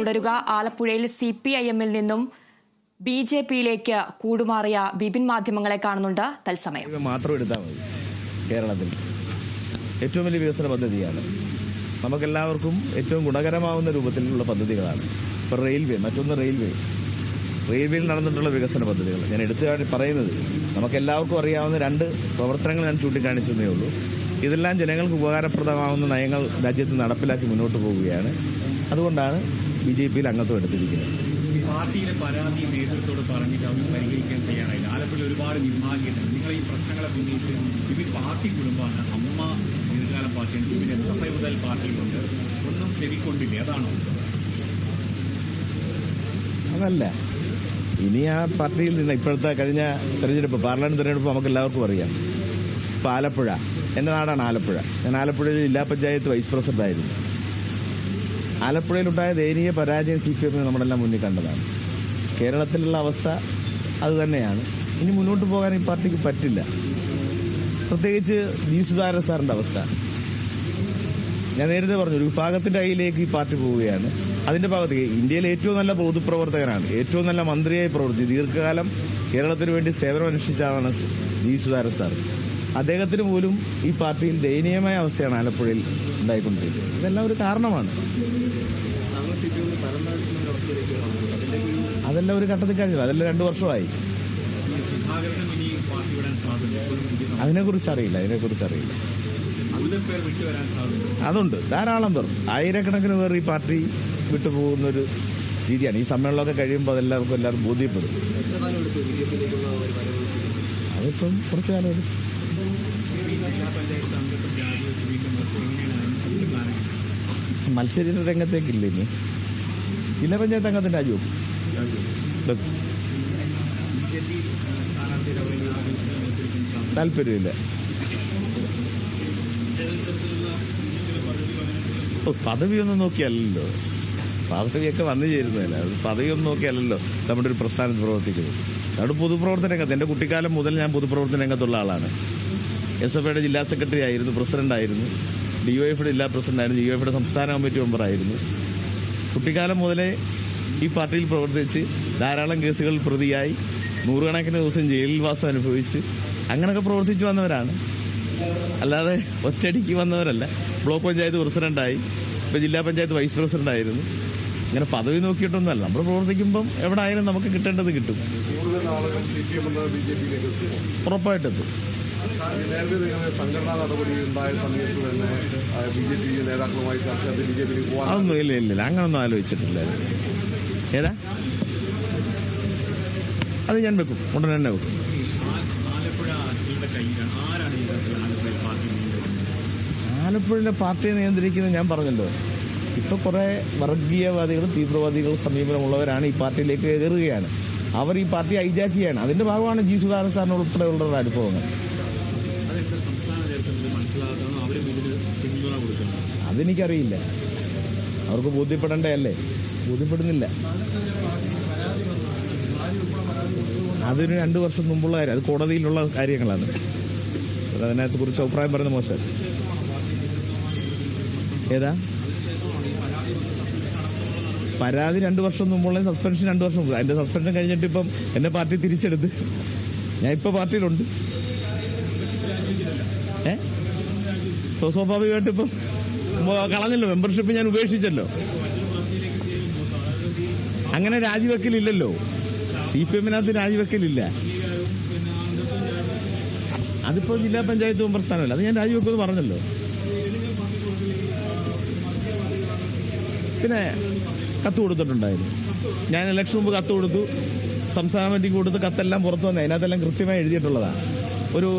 തുടരുക. ആലപ്പുഴയിൽ C P I എമ്മിൽ നിന്നും ബി ജെ പിയിലേക്ക് കൂടുമാറിയ ബിബിൻ മാധ്യമങ്ങളെ കാണുന്നുണ്ട്. തത്സമയം. മാത്രം എടുത്താൽ മതി കേരളത്തിൽ. ഏറ്റവും വലിയ വികസന പദ്ധതിയാണ്. നമുക്കെല്ലാവർക്കും ഏറ്റവും ഗുണകരമാവുന്ന രൂപത്തിലുള്ള പദ്ധതികളാണ്. ഇപ്പോൾ റെയിൽവേ മറ്റൊന്ന് റെയിൽവേ. റെയിൽവേയിൽ നടന്നിട്ടുള്ള വികസന പദ്ധതികൾ. ഞാൻ എടുത്തു പറയുന്നത് നമുക്കെല്ലാവർക്കും അറിയാവുന്ന രണ്ട് പ്രവർത്തനങ്ങൾ ഞാൻ ചൂണ്ടിക്കാണിച്ചതേ ഉള്ളൂ. ഇതെല്ലാം ജനങ്ങൾക്ക് ഉപകാരപ്രദമാവുന്ന നയങ്ങൾ രാജ്യത്ത് നടപ്പിലാക്കി മുന്നോട്ട് പോവുകയാണ്. അതുകൊണ്ടാണ് ബി ജെ പിയിൽ അംഗത്വം എടുത്തിരിക്കുന്നത്. പാർട്ടിയിലെ പരാതി നേതൃത്വത്തോട് പറഞ്ഞിട്ട് അവർ പരിഹരിക്കാൻ തയ്യാറായില്ല. ആലപ്പുഴ ഒരുപാട് നിർഭാഗ്യമുണ്ട് നിങ്ങൾ ഈ പ്രശ്നങ്ങളെ ഉന്നയിച്ച് ഇവർ പാർട്ടി കുടുംബമാണ്. അമ്മ ദീർഘകാലം പാർട്ടിയാണ്. ഇവർ എസ് എഫ് ഐ മുതൽ പാർട്ടിയിലുണ്ട്. ഒന്നും ചെവിക്കൊണ്ടില്ല? അതാണോ? അതല്ല. ഇനി ആ പാർട്ടിയിൽ നിന്ന് ഇപ്പോഴത്തെ കഴിഞ്ഞ തെരഞ്ഞെടുപ്പ് പാർലമെന്റ് തെരഞ്ഞെടുപ്പ് നമുക്ക് എല്ലാവർക്കും അറിയാം. ഇപ്പൊ ആലപ്പുഴ. എന്റെ നാടാണ് ആലപ്പുഴ. ഞാൻ ആലപ്പുഴ ജില്ലാ പഞ്ചായത്ത് വൈസ് പ്രസിഡന്റ് ആയിരുന്നു ആലപ്പുഴയിലുണ്ടായ ദയനീയ പരാജയം സി പി എമ്മിന് നമ്മളെല്ലാം മുന്നിൽ കണ്ടതാണ്. കേരളത്തിലുള്ള അവസ്ഥ അത് തന്നെയാണ്. ഇനി മുന്നോട്ട് പോകാൻ ഈ പാർട്ടിക്ക് പറ്റില്ല. പ്രത്യേകിച്ച് ജി സുധാകരൻ സാറിന്റെ അവസ്ഥ. ഞാൻ നേരത്തെ പറഞ്ഞു ഒരു വിഭാഗത്തിന്റെ കയ്യിലേക്ക് ഈ പാർട്ടി പോവുകയാണ്. അതിന്റെ ഭാഗത്തേക്ക് ഇന്ത്യയിലെ ഏറ്റവും നല്ല പൊതുപ്രവർത്തകനാണ് ഏറ്റവും നല്ല മന്ത്രിയായി പ്രവർത്തിച്ചു ദീർഘകാലം കേരളത്തിന് വേണ്ടി സേവനം അനുഷ്ഠിച്ച ആളാണ് ജി സുധാകരൻ സാർ അദ്ദേഹത്തിന് പോലും ഈ പാർട്ടിയിൽ ദയനീയമായ അവസ്ഥയാണ് ആലപ്പുഴയിൽ ഉണ്ടായിക്കൊണ്ടിരിക്കുന്നത്. ഇതെല്ലാം ഒരു കാരണമാണ്. അതെല്ലാം ഒരു ഘട്ടത്തിൽ കഴിഞ്ഞു. അതെല്ലാം രണ്ടു വർഷമായി. അതിനെക്കുറിച്ച് അറിയില്ല അതിനെക്കുറിച്ച് അറിയില്ല അതുണ്ട്. ധാരാളം പേർ. ആയിരക്കണക്കിന് പേർ ഈ പാർട്ടി വിട്ടുപോകുന്ന ഒരു രീതിയാണ്. ഈ സമ്മേളനമൊക്കെ കഴിയുമ്പോൾ അതെല്ലാവർക്കും എല്ലാവരും ബോധ്യപ്പെടും. അതിപ്പം കുറച്ചു കാലം പഞ്ചായത്ത് അംഗത്വം രംഗത്തേക്കില്ല ഇനി? ജില്ലാ പഞ്ചായത്ത് അംഗത്തിന്റെ രാജു. താല്പര്യമില്ല. പദവിയൊന്നും നോക്കിയല്ലല്ലോ. പദവിയൊക്കെ വന്നു ചേരുന്നതല്ല? അത് പദവിയൊന്നും നോക്കിയല്ലല്ലോ നമ്മുടെ ഒരു പ്രസ്ഥാനത്ത് പ്രവർത്തിക്കുന്നത്. അവിടെ പൊതുപ്രവർത്തന രംഗത്ത്. എന്റെ കുട്ടിക്കാലം മുതൽ ഞാൻ പൊതുപ്രവർത്തന രംഗത്തുള്ള ആളാണ്. എസ് എഫ് ഐയുടെ ജില്ലാ സെക്രട്ടറി ആയിരുന്നു പ്രസിഡന്റ് ആയിരുന്നു. ഡി ഒ ജില്ലാ പ്രസിഡന്റായിരുന്നു ഡി സംസ്ഥാന കമ്മിറ്റി മെമ്പറായിരുന്നു കുട്ടിക്കാലം മുതലേ ഈ പാർട്ടിയിൽ പ്രവർത്തിച്ച് ധാരാളം കേസുകൾ പ്രതിയായി നൂറുകണക്കിന് ദിവസം ജയിലിൽ വാസം അനുഭവിച്ച് അങ്ങനെയൊക്കെ പ്രവർത്തിച്ചു വന്നവരാണ്. അല്ലാതെ ഒറ്റയടിക്ക് വന്നവരല്ല. ബ്ലോക്ക് പഞ്ചായത്ത് പ്രസിഡന്റായി ഇപ്പൊ ജില്ലാ പഞ്ചായത്ത് വൈസ് പ്രസിഡന്റ് ആയിരുന്നു. ഇങ്ങനെ പദവി നോക്കിയിട്ടൊന്നുമല്ല. നമ്മൾ പ്രവർത്തിക്കുമ്പം എവിടെ ആയാലും നമുക്ക് കിട്ടേണ്ടത് കിട്ടും. ഉറപ്പായിട്ടെത്തും നേരത്തെ നിങ്ങൾ സംഘടനാ നടപടി ഉണ്ടായ സമയത്ത് തന്നെ ബി ജെ പി നേതാക്കളുമായി ചർച്ച ചെയ്ത് ബി ജെ പി പോകാൻ അതൊന്നും ഇല്ല ഇല്ല അങ്ങനൊന്നും ആലോചിച്ചിട്ടില്ല. ഏതാ? അത് ഞാൻ വെക്കും. ഉടനെ തന്നെ വെക്കും. ആലപ്പുഴയിലെ പാർട്ടിയെ നിയന്ത്രിക്കുന്നത് ഞാൻ പറഞ്ഞല്ലോ. ഇപ്പൊ കുറെ വർഗീയവാദികളും തീവ്രവാദികളും സമീപനമുള്ളവരാണ് ഈ പാർട്ടിയിലേക്ക് കയറുകയാണ്. അവർ ഈ പാർട്ടി ഹൈജാക്ക് ചെയ്യാണ്. അതിന്റെ ഭാഗമാണ് ജി സുധാകരൻ സാറിന് ഉൾപ്പെടെയുള്ള അനുഭവങ്ങൾ. അതെനിക്കറിയില്ല. അവർക്ക് ബോധ്യപ്പെടേണ്ടതല്ലേ? ബോധ്യപ്പെടുന്നില്ല. അതൊരു രണ്ടു വർഷം മുമ്പുള്ള കാര്യം. അത് കോടതിയിലുള്ള കാര്യങ്ങളാണ്. അത് അതിനകത്ത് കുറിച്ച് അഭിപ്രായം പറയുന്ന മോശം. ഏതാ? പരാതി രണ്ടു വർഷം മുമ്പുള്ള സസ്പെൻഷൻ രണ്ടു വർഷം മുമ്പ്. അതിന്റെ സസ്പെൻഷൻ കഴിഞ്ഞിട്ട് ഇപ്പം എന്റെ പാർട്ടി തിരിച്ചെടുത്ത്. ഞാൻ ഇപ്പൊ പാർട്ടിയിലുണ്ട്. ഏ? ഇപ്പൊ സ്വാഭാവികമായിട്ട് ഇപ്പം കളഞ്ഞല്ലോ. മെമ്പർഷിപ്പ് ഞാൻ ഉപേക്ഷിച്ചല്ലോ. അങ്ങനെ രാജിവെക്കലില്ലല്ലോ. C P എമ്മിനകത്ത് രാജിവെക്കലില്ല. അതിപ്പോ ജില്ലാ പഞ്ചായത്ത് മെമ്പർ സ്ഥാനമല്ല. അത് ഞാൻ രാജിവെക്കുമെന്ന് പറഞ്ഞല്ലോ. പിന്നെ കത്ത് കൊടുത്തിട്ടുണ്ടായിരുന്നു. ഞാൻ ഇലക്ഷൻ മുമ്പ് കത്ത് കൊടുത്തു. സംസ്ഥാന കമ്മിറ്റിക്ക് കൊടുത്ത് കത്തെല്ലാം പുറത്തു വന്നേ. അതിനകത്തെല്ലാം കൃത്യമായി എഴുതിയിട്ടുള്ളതാണ് ഒരു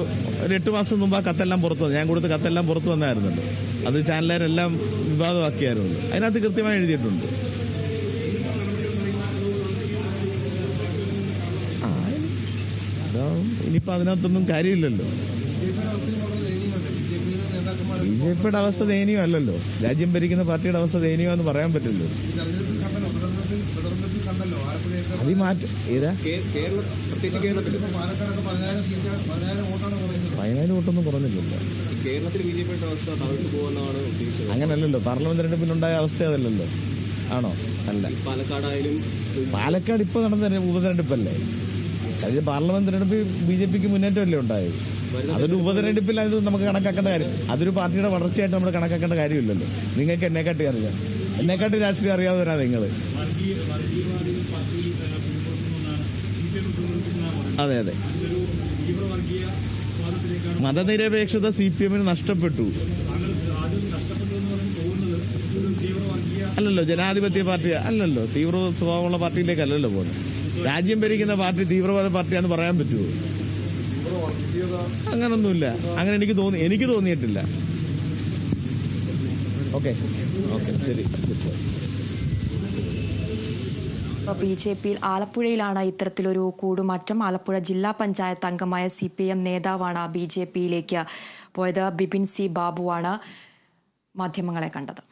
ഒരു എട്ട് മാസം മുമ്പ് ആ കത്തെല്ലാം പുറത്തു വന്നു. ഞാൻ കൊടുത്ത കത്തെല്ലാം പുറത്തു വന്നായിരുന്നല്ലോ അത് ചാനലുകാരെല്ലാം വിവാദമാക്കിയായിരുന്നു. അതിനകത്ത് കൃത്യമായി എഴുതിയിട്ടുണ്ട്. ആ അതോ ഇനിയിപ്പോ അതിനകത്തൊന്നും കാര്യമില്ലല്ലോ. ബി ജെ പിയുടെ അവസ്ഥ ദയനീയമല്ലല്ലോ രാജ്യം ഭരിക്കുന്ന പാർട്ടിയുടെ അവസ്ഥ ദയനീയമെന്ന് പറയാൻ പറ്റില്ലല്ലോ. അത് ഏതാ പതിനായിരം വോട്ടൊന്നും കുറഞ്ഞില്ലല്ലോ. കേരളത്തിൽ ബി ജെ പിയുടെ അവസ്ഥ തകർത്തു പോകുന്നതാണ് ഉദ്ദേശിച്ചത്. അങ്ങനല്ലല്ലോ. പാർലമെന്റ് തെരഞ്ഞെടുപ്പിലുണ്ടായ അവസ്ഥ അതല്ലല്ലോ. ആണോ? അല്ല. പാലക്കാടായാലും പാലക്കാട് ഇപ്പൊ നടന്ന തെര- ഉപതെരഞ്ഞെടുപ്പല്ലേ? കഴിഞ്ഞ പാർലമെന്റ് തെരഞ്ഞെടുപ്പ് ബി ജെ പിക്ക് മുന്നേറ്റമല്ലേ ഉണ്ടായത്? അതൊരു ഉപതെരഞ്ഞെടുപ്പിൽ അത് നമുക്ക് കണക്കാക്കേണ്ട കാര്യം. അതൊരു പാർട്ടിയുടെ വളർച്ചയായിട്ട് നമ്മൾ കണക്കാക്കേണ്ട കാര്യമില്ലല്ലോ. നിങ്ങൾക്ക് എന്നെക്കാട്ടി അറിയാം. എന്നെക്കാട്ടി രാഷ്ട്രീയം അറിയാവുന്നവരാ നിങ്ങൾ അതെ അതെ. മതനിരപേക്ഷത സി പി എമ്മിന് നഷ്ടപ്പെട്ടു. അല്ലല്ലോ ജനാധിപത്യ പാർട്ടി അല്ലല്ലോ തീവ്ര സ്വഭാവമുള്ള പാർട്ടിയിലേക്ക് അല്ലല്ലോ പോകുന്നത്. രാജ്യം ഭരിക്കുന്ന പാർട്ടി തീവ്രവാദ പാർട്ടിയാന്ന് പറയാൻ പറ്റുമോ? അങ്ങനൊന്നുമില്ല. അങ്ങനെ എനിക്ക് തോന്നി എനിക്ക് തോന്നിയിട്ടില്ല. ഓക്കെ ഓക്കെ ശരി. ബി ജെ പിയിൽ ആലപ്പുഴയിലാണ് ഇത്തരത്തിലൊരു കൂടുമാറ്റം. ആലപ്പുഴ ജില്ലാ പഞ്ചായത്ത് അംഗമായ സി പി എം നേതാവാണ് ബി ജെ പിയിലേക്ക് പോയത്. ബിപിൻ സി ബാബുവാണ് മാധ്യമങ്ങളെ കണ്ടത്.